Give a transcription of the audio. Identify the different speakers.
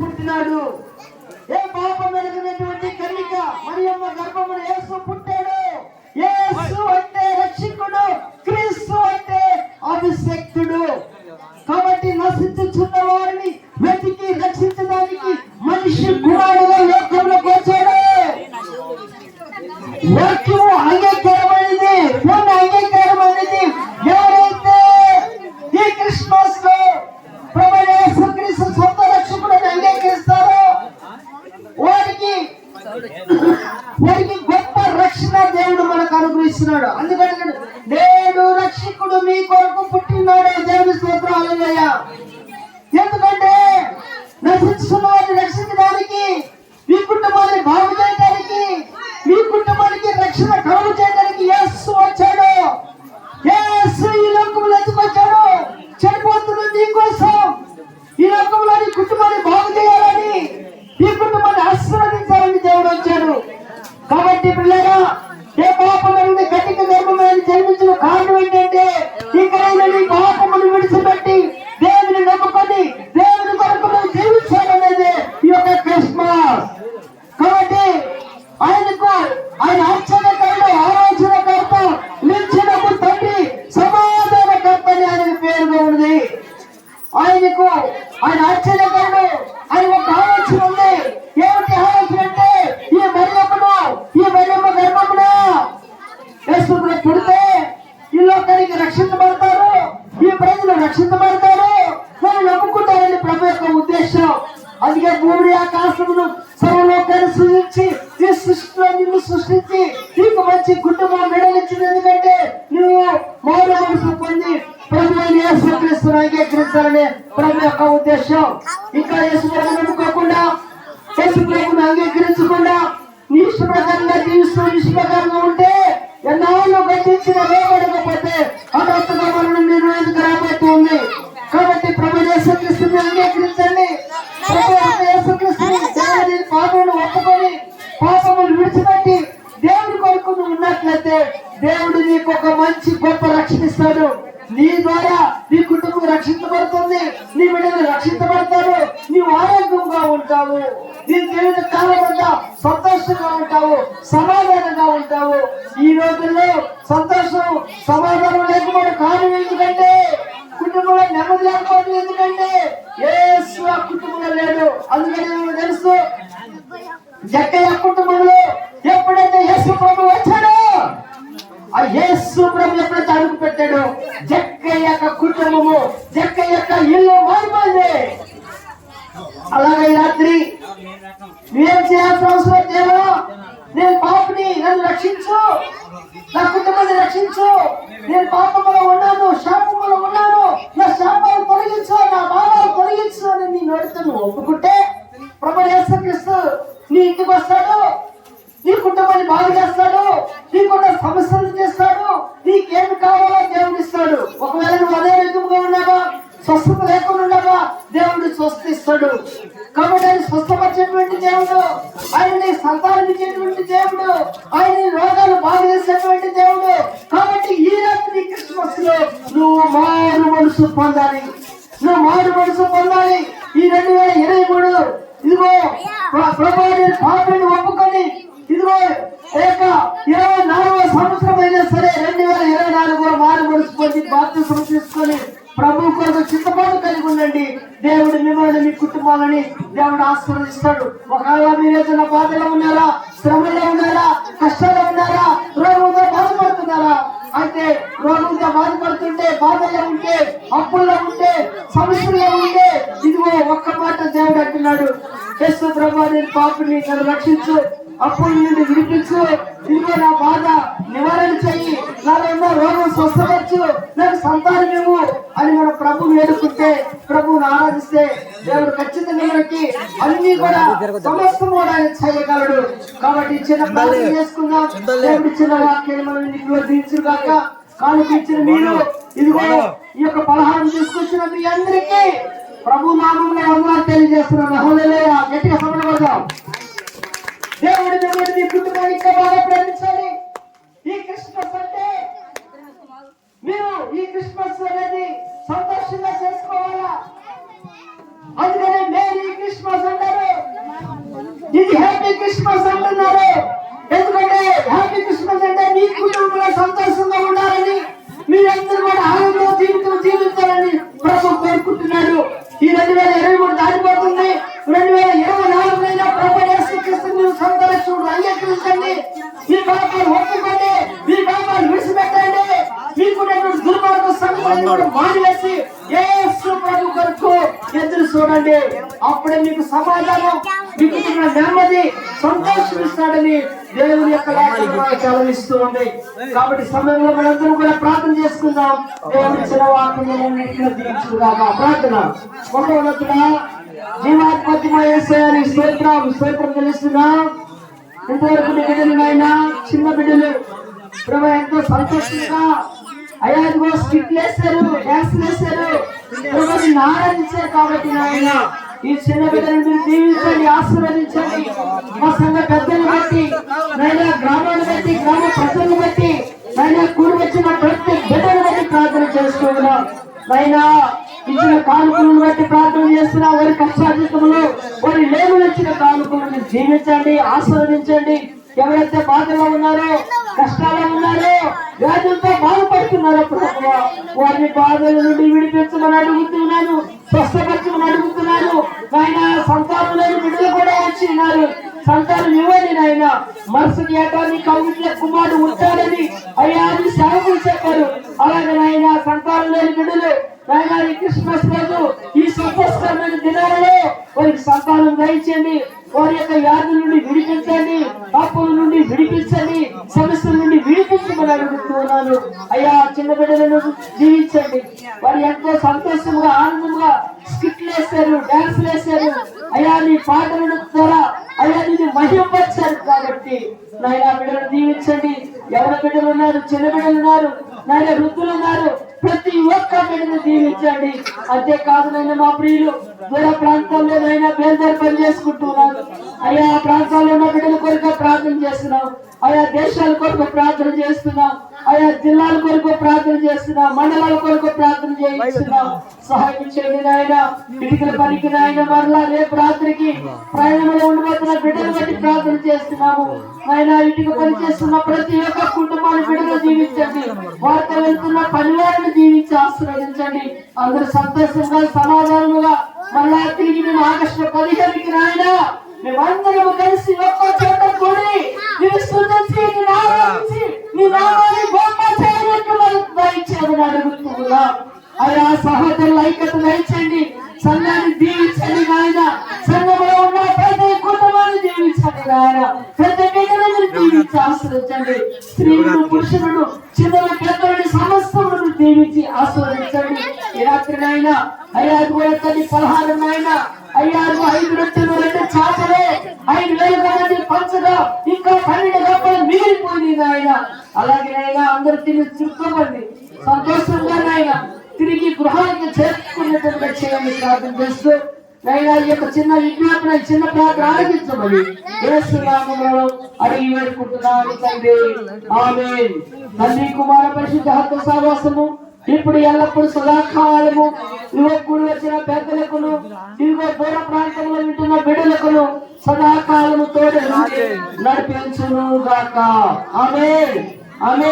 Speaker 1: పుట్టినాడు. ఏ పాపం వెలిగినటువంటి కన్నిక మరియమ్మ గర్భమున యేసు పుట్టాడు. యేసు అంటే రక్షకుడు క్రీస్తు అంటే అభిషక్తుడు. కాబట్టి నశించుచున్న వారిని వెతికి రక్షించడానికి మనిషి కూడా వారికి గొప్ప రక్షణ దేవుడు మనకు అనుగ్రహిస్తున్నాడు. అందుకని నేను రక్షకుడు మీ కొరకు పుట్టినాడు. దేవుని స్తోత్రాలయ్య ఎందుకంటే నశించుకున్న వారిని రక్షించడానికి మీ కుటుంబాన్ని బాగు చేయడానికి మీ కుటుంబానికి రక్షణ కలుగు చేయడానికి యేసు వచ్చాడు యేసు ఈ లోకంలో ఎందుకు వచ్చాడు చనిపోతున్న నీకోసం ఈ లోకంలో నీ కుటుంబాన్ని బాగు చేయాలని ఈ కుటుంబాన్ని ఆశీర్వదించాలని దేవుడు వచ్చాడు కాబట్టి పిల్లగా ఏ పాపం అనేది కటిక గర్భమైన జన్మించిన కారణం ఏంటంటే ఇకనైనా నీ పాపమును విడిచిపెట్టి దేవుని నమ్ముకొని దేవుని కొరకు నువ్వు జీవించాలనేది ఈ యొక్క క్రిస్మస్ కాబట్టి ఆయనకు ఆయన ఆశ్చర్యకరుడు ఆలోచనకర్త నిలిచినకు తండ్రి సమాధానకర్త అని ఆయన పేరుగా ఉంది ఆయనకు ఆయన ఆశ్చర్యకరుడు ఆయన ఒక ఆలోచన ఉంది ఏమిటి ఆలోచన అంటే ఈ మరియమ్మను ఈ మరియమ్మ గర్భమున యేసుకుని పుడితే ఈ లోకానికి రక్షించబడతారు ఈ ప్రజలు రక్షించబడతారు నమ్ముకుంటారని ప్రభు యొక్క ఉద్దేశం. అందుకే భూమి ఆకాశమును సర్వలోకాన్ని సృజించి ఈ సృష్టిలో నిన్ను సృష్టించి నీకు మంచి కుటుంబం మెడలిచ్చింది ఎందుకంటే నువ్వు మౌన మనసు పొంది ప్రభు యేసుక్రీస్తును అంగీకరించాలనే ప్రభు యొక్క ఉద్దేశం. ఇంకా యేసు ప్రభువును నమ్ముకోకుండా యేసు ప్రభుని అంగీకరించకుండా నీ ఇష్ట ప్రకారంగా జీవిస్తూ నీ ఇష్ట ప్రకారంగా ఉంటే ఎన్నాళ్ళు గతించిన వేయబడకపోతే హఠాత్తుగా మరణం నేను రాబోతుంది కాబట్టి ప్రభు యేసుక్రీస్తుని ప్రభు యొక్క యేసుక్రీస్తుని దేవుని పాపమును ఒప్పుకొని పాపములు విడిచిపెట్టి దేవుడి కొరకు నువ్వు ఉన్నట్లయితే దేవుడు నీకు ఒక మంచి గొప్ప రక్షణ ఇస్తాడు నీ ద్వారా నీ కుటుంబం రక్షించబడుతుంది నీ బిడ్డలు రక్షించబడతారు నీవు ఉంటావు. నీ జీవిత కాలం అంతా సంతోషంగా ఉంటావు సమాధానంగా ఉంటావు. ఈ రోజుల్లో సంతోషం సమాధానం లేకపోవడం కారణం ఎందుకంటే కుటుంబంలో నెమ్మది లేకపోవడం ఎందుకంటే ఏ ఆ కుటుంబంలో లేడు. అందుకని తెలుసు జక్కయ్య కుటుంబంలో ఎప్పుడైతే యేసు ప్రభు వచ్చాడో ఆ యేసు ప్రభు ఎప్పుడైతే అడుగు పెట్టాడో జక్కయ్య యొక్క కుటుంబము జక్కయ్య యొక్క ఇల్లు మారిపోయింది అలాగే ఈ రాత్రి నువ్వేం చేయాల్సిన అవసరం దేవా నేను పాపని నన్ను రక్షించు. నా కుటుంబాన్ని రక్షించు. నేను పాపంలో ఉన్నాను శాపంలో ఉన్నాను. నా శాపాలు తొలగించు నా బాధలు తొలగించు అని నీ నోటితో నువ్వు ఒప్పుకుంటే ప్రభు యేసుక్రీస్తు నీ ఇంటికి వస్తాడు. నీ కుటుంబాన్ని బాగు చేస్తాడు. నీకున్న సమస్యలు చేస్తాడు నీకేమి కావాలో దేవుడు ఇస్తాడు. ఒకవేళ నువ్వు అదే విధంగా ఉన్నావా స్వస్థత లేకుండా ఉన్నావా దేవుడు స్వస్థిస్తాడు కాబట్టి ఆయన స్వస్థపరిచేటువంటి దేవుడు ఆయన సంతానం ఇచ్చేటువంటి దేవుడు ఆయన రోగాలు బాగు చేసేటువంటి దేవుడు కాబట్టి ఈ రాత్రి క్రిస్మస్లో నువ్వు మారు మనసు పొందాలి. నువ్వు మారు మనసు పొందాలి. ఈ రెండు వేల ఇరవై మూడు ఇదిగో ప్రభావి పాపని ఒప్పుకొని ఇదిగో ఏక ఇరవై నాలుగవ సంవత్సరం అయినా సరే రెండు వేల ఇరవై నాలుగు మారు మనసు పొంది బాధ్యత తీసుకొని ప్రభు కొరకు చిత్తపాటు కలిగి ఉండండి. దేవుడు మిమ్మల్ని మీ కుటుంబాలని దేవుడు ఆశీర్వదిస్తాడు. ఒకవేళ మీరు ఏదైనా బాధలో ఉన్నారా శ్రమలో ఉన్నారా కష్టాలు ఉన్నారా రోగంతో బాధపడుతున్నారా అయితే రోగంతో బాధపడుతుంటే బాధలో ఉంటే అప్పుల్లో ఉంటే సమస్యల్లో ఉంటే ఇదిగో ఒక్క మాట దేవుడు అంటున్నాడు. యేసు ప్రభు నేను పాపిని నన్ను రక్షించు. అప్పుల నుండి విడిపించు. ఇదిగో నా బాధ. నివారణ చెయ్యి నాలో ఉన్న రోగం స్వస్థపరచు. నాకు సంతానం ఇవ్వు అని మన ప్రభు వేడుకుంటే ప్రభువుని ఆరాధిస్తే దేవుడు ఖచ్చితంగా మనకి అన్ని కూడా సమస్తం కూడా ఆయన చేయగలడు. కాబట్టి చిన్న ప్రార్థన చేసుకుందాం. దేవుడు చిన్న వాక్యాన్ని మనం దించుగాక కాలు ఇచ్చిన మీరు ఇదిగో ఈ యొక్క పలహారం తీసుకొచ్చిన మీ అందరికీ ప్రభు దుర్మార్గ మానివేసి యేసు ప్రభు కొరకు ఎదురు చూడండి. అప్పుడే మీకు సమాధానం మీకు నెమ్మది సంతోషం ఇస్తాడని దేవుని యొక్క లేఖనం ఉంది. కాబట్టి సమయంలో మనందరం కూడా ప్రార్థన చేసుకుందాం. దేవుని ఇచ్చిన వాక్యంలో దీక్షుగాక ప్రార్థన ఒక ఉన్నతుడా జీవాత్మతి యేసయ్యని స్తోత్రం స్తోత్రం తెలుస్తున్నా ఇంతవరకు బిడ్డలు నాయన చిన్న బిడ్డలు. ప్రభు ఎంతో సంతోషంగా ఇదిగో స్కిట్ వేస్తారు డాన్స్ వేస్తారు ప్రభు నిన్ను ఆరాధించారు కాబట్టి నాయన ఈ చిన్న బిడ్డలను దీవించండి ఆశీర్వదించండి. మా సంఘ పెద్దలు బట్టి నైనా గ్రామాన్ని బట్టి గ్రామ ప్రజలను బట్టి నైనా కూడి వచ్చిన ప్రతి బిడ్డను బట్టి ప్రార్థన చేసుకుంటున్నాం నైనా ఇచ్చిన కానుకలను బట్టి ప్రార్థన చేస్తున్నా. వారి కష్టాధికములు వారి లేవులు ఇచ్చిన కానుకలను జీవించండి ఆస్వాదించండి ఎవరైతే బాధలో ఉన్నారో కష్టాల్లో ఉన్నారో వ్యాధులతో బాధపడుతున్నారు ప్రభువా. వారిని బాధల నుండి విడిపించమని అడుగుతున్నాను స్వస్థపరచమని అడుగుతున్నాను. ఆయన సంతానం లేని బిడ్డలు కూడా వచ్చి ఉన్నారు సంతానం ఇవ్వండి నాయన. మనసుకి ఏటాన్ని కవిట్ల కుమారుడు ఉంటాడని అయ్యా అని సేవకులు చెప్పారు. అలాగే నాయన సంతానం లేని బిడ్డలు నాయన ఈ క్రిస్మస్ రోజు ఈ సంతోషకరమైన దినాలలో వారికి సంతానం దయచేయండి వారి యొక్క వ్యాధుల నుండి విడిపించండి అప్పుల నుండి విడిపించండి సమస్యల నుండి విడిపించమని అడుగుతున్నాను అయ్యా చిన్న బిడ్డలను జీవించండి వారు ఎంతో సంతోషంగా ఆనందంగా స్కిట్లు వేస్తారు డాన్స్ వేస్తారు అయ్యా నీ పాటల ద్వారా అయ్యా నిన్ను మహిమపరిచారు కాబట్టి. నాయన బిడ్డలను దీవించండి. ఎవరి బిడ్డలు ఉన్నారు? చిన్న బిడ్డలు ఉన్నారు. నాయన వృద్ధులు ఉన్నారు. ప్రతి ఒక్క బిడ్డను దీవించండి. అంతేకాదు నేను మా ప్రియులు దూర ప్రాంతాల్లో నైనా బేల్దారి పని చేసుకుంటున్నారు. అయ్యా ఆ ప్రాంతాల్లో ఉన్న బిడ్డల కొరకు ప్రార్థన చేస్తున్నాం. ఆయా దేశాల కొరకు ప్రార్థన చేస్తున్నాం. ఆయా జిల్లాల కొరకు ప్రార్థన చేస్తున్నాం మండలాల కొరకు ప్రార్థన చేయిస్తున్నాం. సహాయం చేయండి నాయన ఇటుకల పనికి నాయన మరలా రేపు రాత్రికి ప్రయాణంలో ఉండబోతున్న బిడ్డలు బట్టి ప్రార్థన చేస్తున్నాము. ఆయన ఇటుక పని చేస్తున్న ప్రతి ఒక్క కుటుంబాన్ని బిడ్డలు జీవించండి వారితో వెళ్తున్న పనివారిని జీవించి ఆశీర్వదించండి. అందరూ సంతోషంగా సమాధానముగా మళ్ళా తిరిగి మేము ఆగస్టు పదిహేనుకి నాయన మేమందరము కలిసి ఒక్క చోట కూడి నిన్ను స్తుతించి నీ నామ అడుగుతున్నాం అయ్యా సహోదరుల ఐక్యత దయచండి సంఘాన్ని దీవించండి నాయన. సంఘంలో ఉన్న ప్రతి కుటుంబాన్ని దీవించండి నాయన. ప్రతి బిడ్డను దీవించి ఆశ్రయించండి స్త్రీలను పురుషులను చిన్నల పెద్దలను సమస్తములను దీవించి ఆశ్రయించండి ఈ రాత్రి నాయన అయ్యా కూడా తల్లి పలహారం నాయన. అయ్యా ఐదు రొట్టెలు రెండు చాపలే. ఐదు వేల మంది పంచగా ఇంకా పన్నెండు గొప్పలు మిగిలిపోయింది నాయన. అలాగే నాయన అందరు తిని చుట్టుకోమండి ప్రార్థన చేస్తూ నైనా ఈ యొక్క చిన్న విజ్ఞాపన చిన్న ప్రార్థన ఆలకించమని యేసు నామములో అడిగి వేడుకుంటున్నాను తండ్రి. ఆమేన్. తండ్రి కుమార పరిశుద్ధ హత్త సావాసము ఇప్పుడు ఎల్లప్పుడు సదాకాలము. యువకుడు వచ్చిన పెద్దలకును ఇదిగో దూర ప్రాంతంలో వింటున్న బిడ్డలకును సదాకాలము తోడు నడిపించును గాక ఆమె ఆమె